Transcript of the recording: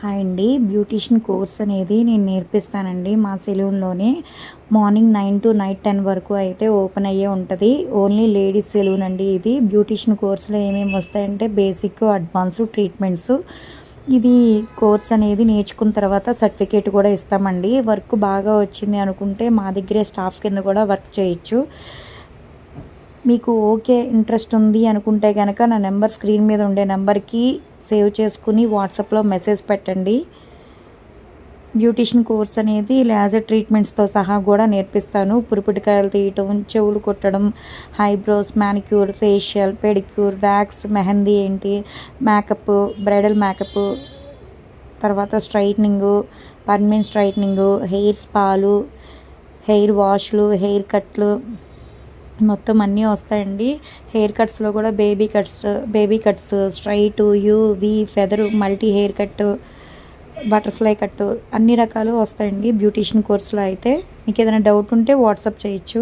Hi అండి. Beautician course అనేది నేను నేర్పిస్తానండి మా సెలూన్లోనే. Morning nine to night ten వరకు అయితే ఓపెన్ అయ్యే ఉంటుంది. ఓన్లీ లేడీస్ సెలూన్ అండి ఇది. బ్యూటీషియన్ కోర్సులో ఏమేమి వస్తాయంటే బేసిక్ అడ్వాన్స్ ట్రీట్మెంట్స్. ఇది కోర్స్ అనేది నేర్చుకున్న తర్వాత సర్టిఫికేట్ కూడా ఇస్తామండి. వర్క్ బాగా వచ్చింది అనుకుంటే మా దగ్గరే స్టాఫ్ కింద కూడా వర్క్ చేయొచ్చు. మీకు ఓకే ఇంట్రెస్ట్ ఉంది అనుకుంటే కనుక నా నెంబర్ స్క్రీన్ మీద ఉండే నెంబర్కి సేవ్ చేసుకుని వాట్సాప్లో మెసేజ్ పెట్టండి. బ్యూటిషియన్ కోర్స్ అనేది లేజర్ ట్రీట్మెంట్స్తో సహా కూడా నేర్పిస్తాను. పురిపుటికాయలు తీయటం చెవులు కుట్టడం eyebrows manicure facial pedicure wax mehndi ఏంటి మేకప్ బ్రైడల్ మేకప్ తర్వాత స్ట్రైట్నింగు పర్మనెంట్ స్ట్రైట్నింగు హెయిర్ స్పాలు హెయిర్ వాష్లు హెయిర్ కట్లు మొత్తం అన్నీ వస్తాయండి. హెయిర్ కట్స్లో కూడా baby cuts baby cuts straight U V feather multi hair cut butterfly cut అన్ని రకాలు వస్తాయండి బ్యూటీషియన్ కోర్సులో అయితే. మీకు ఏదైనా డౌట్ ఉంటే వాట్సాప్ చేయొచ్చు.